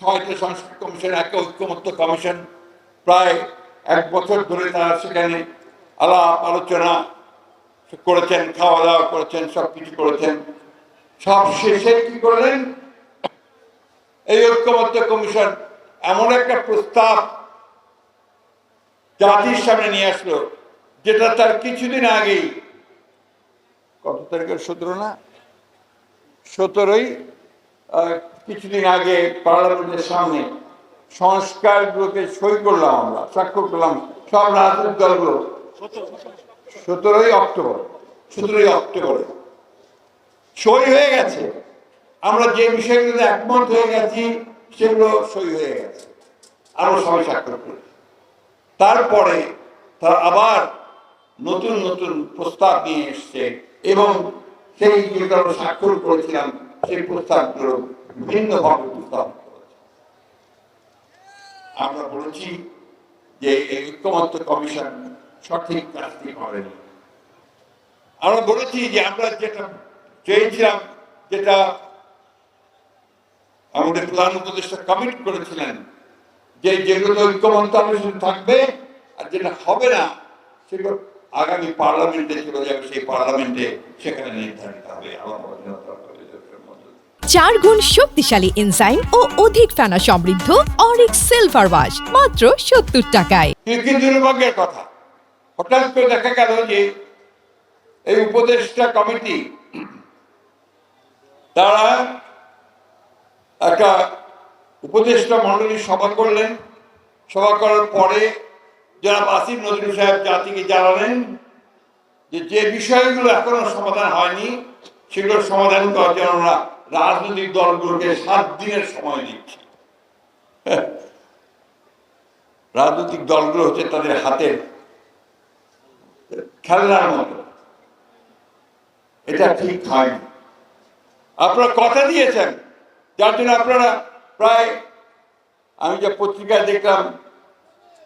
ছয়টা সংস্কৃতি কমিশন একটা ঐক্যমত্য কমিশন। প্রায় এক বছর ধরে তারা সেখানে আলাপ আলোচনা করেছেন খাওয়া দাওয়া করেছেন সব কিছু করেছেন। সব শেষে কি করলেন? এই ঐক্যমত্য কমিশন এমন একটা প্রস্তাব জাতির সামনে নিয়ে আসলো, যেটা তার কিছুদিন আগেই, কত তারিখে সতেরো না? সতেরোই কিছুদিন আগে পার্লামেন্টের সামনে সংস্কারগুলোকে সই করলাম আমরা স্বাক্ষর করলাম সব রাজনৈতিক দলগুলো। সতেরোই অক্টোবর, সতেরোই অক্টোবরে। সই হয়ে গেছে। আমরা যে বিষয়গুলোতে একমত হয়ে গেছি, সেগুলো সই হয়ে গেছে। আমরা সবাই স্বাক্ষর করেছি তারপরে তারা আবার নতুন নতুন প্রস্তাব নিয়ে এসছে এবং সেই যেগুলো স্বাক্ষর করেছিলাম সেই প্রস্তাবগুলো ভিন্নভাবে উপস্থাপন করেছে। আমরা বলেছি যে এই ঐক্যমত্য কমিশন সঠিক কাজটি করেনি। আমরা বলেছি যে আমরা যেটা চেয়েছিলাম, যেটা আমাদের প্রধান উপদেষ্টা কমিট করেছিলেন, যে যেগুলো ঐক্যমত্য আলোচনা থাকবে আর যেটা হবে না, সেগুলো আগামী পার্লামেন্টে চলে যাবে, সেই পার্লামেন্টে সেখানে নির্ধারিত হবে। আলাপ চার গুণ শক্তিশালী এনজাইম ও অধিক ফেনা সমৃদ্ধ অরিক সিলভার ওয়াশ মাত্র সত্তর টাকায়। দুর্ভাগ্যের কথা। হঠাৎ করে দেখা গেল যে এই উপদেষ্টা কমিটি, তারা একটা উপদেষ্টা মন্ডলী সভা করলেন। সভা করার পরে যারা আসিফ নজরুল সাহেব জাতিকে জানালেন যে যে বিষয়গুলো এখনও সমাধান হয়নি, সেগুলোর সমাধান করার জন্য রাজনৈতিক দলগুলোকে সাত দিনের সময় দিচ্ছি। রাজনৈতিক দলগুলো হচ্ছে তাদের হাতের খেলনার মতো। এটা ঠিক হয়নি। আপনারা কথা দিয়েছেন, যার জন্য আপনারা প্রায়, আমি যে পত্রিকায় দেখলাম,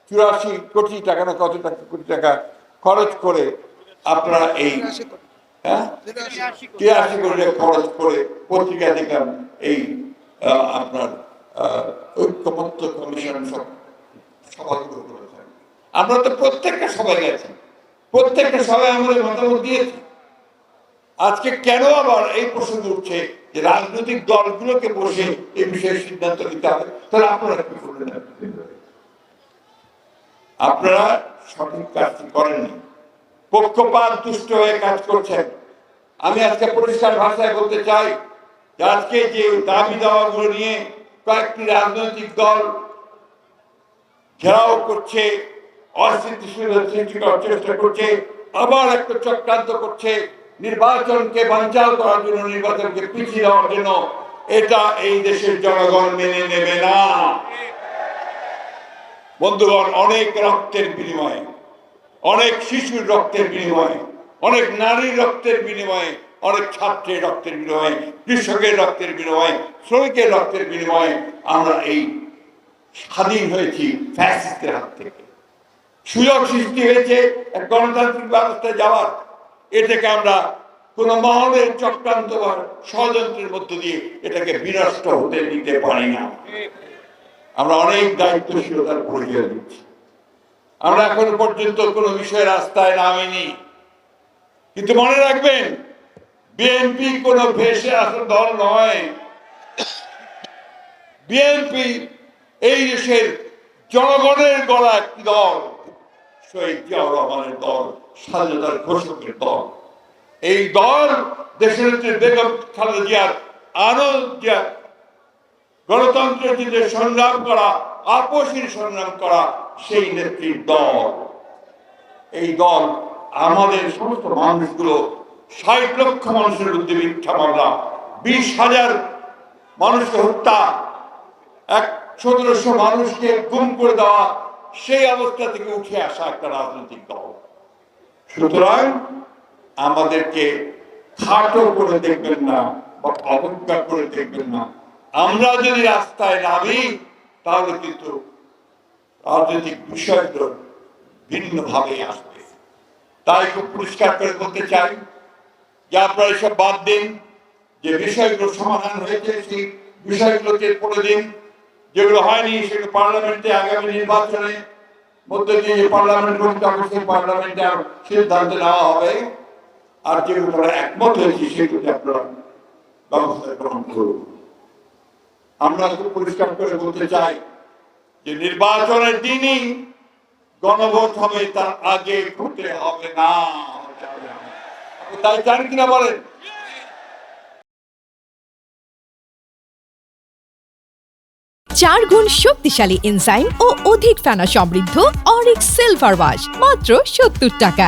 চুরাশি কোটি টাকা না কত টাকা, কোটি টাকা খরচ করে আপনারা এই হ্যাঁ? খরচ করে পত্রিকায় দেখলাম, এই আপনার কমিশন সভাগুলো আমরা তো প্রত্যেকটা সবাই গেছি। প্রত্যেকটা সবাই আমাদের মতামত দিয়েছি। আজকে কেন আবার এই প্রশ্ন উঠছে যে রাজনৈতিক দলগুলোকে বসে এই বিষয়ে সিদ্ধান্ত নিতে হবে? তাহলে আপনারা কি করবেন আপনারা সঠিক কাজটি করেননি। পক্ষপাত দুষ্ট হয়ে কাজ করছেন। আমি আজকে পরিষ্কার ভাষায় বলতে চাই যে আজকে যে দাবি দাওয়াগুলো নিয়ে কয়েকটি রাজনৈতিক দল ঘেরাও করছে করার চেষ্টা করছে, আবার একটা চক্রান্ত করছে, নির্বাচনকে বাঞ্চাল করার জন্য, নির্বাচনকে পিছিয়ে দেওয়ার জন্য। এটা এই দেশের জনগণ মেনে নেবে না। বন্ধুগণ, অনেক রক্তের বিনিময়ে, অনেক শিশুর রক্তের বিনিময়ে অনেক নারী রক্তের বিনিময়ে, অনেক ছাত্রের রক্তের বিনিময়ে, কৃষকের রক্তের বিনিময়ে, শ্রমিকের রক্তের বিনিময়ে আমরা এই স্বাধীন হয়েছি ফ্যাসিস্টের হাত থেকে। সুযোগ সৃষ্টি হয়েছে এক গণতান্ত্রিক ব্যবস্থায় যাওয়ার। এ থেকে আমরা কোন মহলের চক্রান্ত বা ষড়যন্ত্রের মধ্য দিয়ে এটাকে বিনষ্ট হতে দিতে পারি না। আমরা অনেক দায়িত্বশীলতার পরিচয় দিচ্ছি। আমরা এখনও পর্যন্ত কোনো বিষয়ে রাস্তায় নামিনি। কিন্তু মনে রাখবেন বিএনপি কোনো ভেসে আসা দল নয়। বিএনপি এই দেশের জনগণের গলা একটি দল দল দল। এই দল দেশের গণতন্ত্রের সংগ্রাম করা আপসীর সংগ্রাম করা, সেই নেত্রীর দল। এই দল আমাদের সমস্ত মানুষগুলো ষাট লক্ষ মানুষের বিরুদ্ধে মিথ্যা মামলা, বিশ হাজার মানুষকে হত্যা, এক সতেরোশো মানুষকে গুম করে দেওয়া, সেই অবস্থা থেকে উঠে আসা একটা রাজনৈতিক দল। সুতরাং আমাদেরকে খাটো করে দেখবেন না বা অবজ্ঞা করে দেখবেন না। আমরা যদি রাস্তায় নামি, তাহলে কিন্তু রাজনৈতিক বিষয়গুলো ভিন্নভাবে আসবে। তাই খুব পরিষ্কার করে বলতে চাই যে আপনারা এসব বাদ দিন, যে বিষয়গুলো সমাধান হয়েছে, সেই বিষয়গুলোকে পড়ে দিন। যেগুলো হয়নি, সেগুলো পার্লামেন্টে আগামী নির্বাচনে মধ্যে দিয়ে যে পার্লামেন্ট গঠিত হবে, সেই পার্লামেন্টে আর সিদ্ধান্ত নেওয়া হবে। আর যেগুলো তারা একমত হয়েছে সেগুলো আপনারা ব্যবস্থা গ্রহণ করুন। আমরা খুব পরিষ্কার করে বলতে চাই যে নির্বাচনের দিনই গণভোট হবে, তার আগে ঘটে হবে না। তাই চান কিনা বলেন? চার গুণ শক্তিশালী এনজাইম ও অধিক ফেনা সমৃদ্ধ অরিক সিলভার ওয়াশ মাত্র সত্তর টাকায়।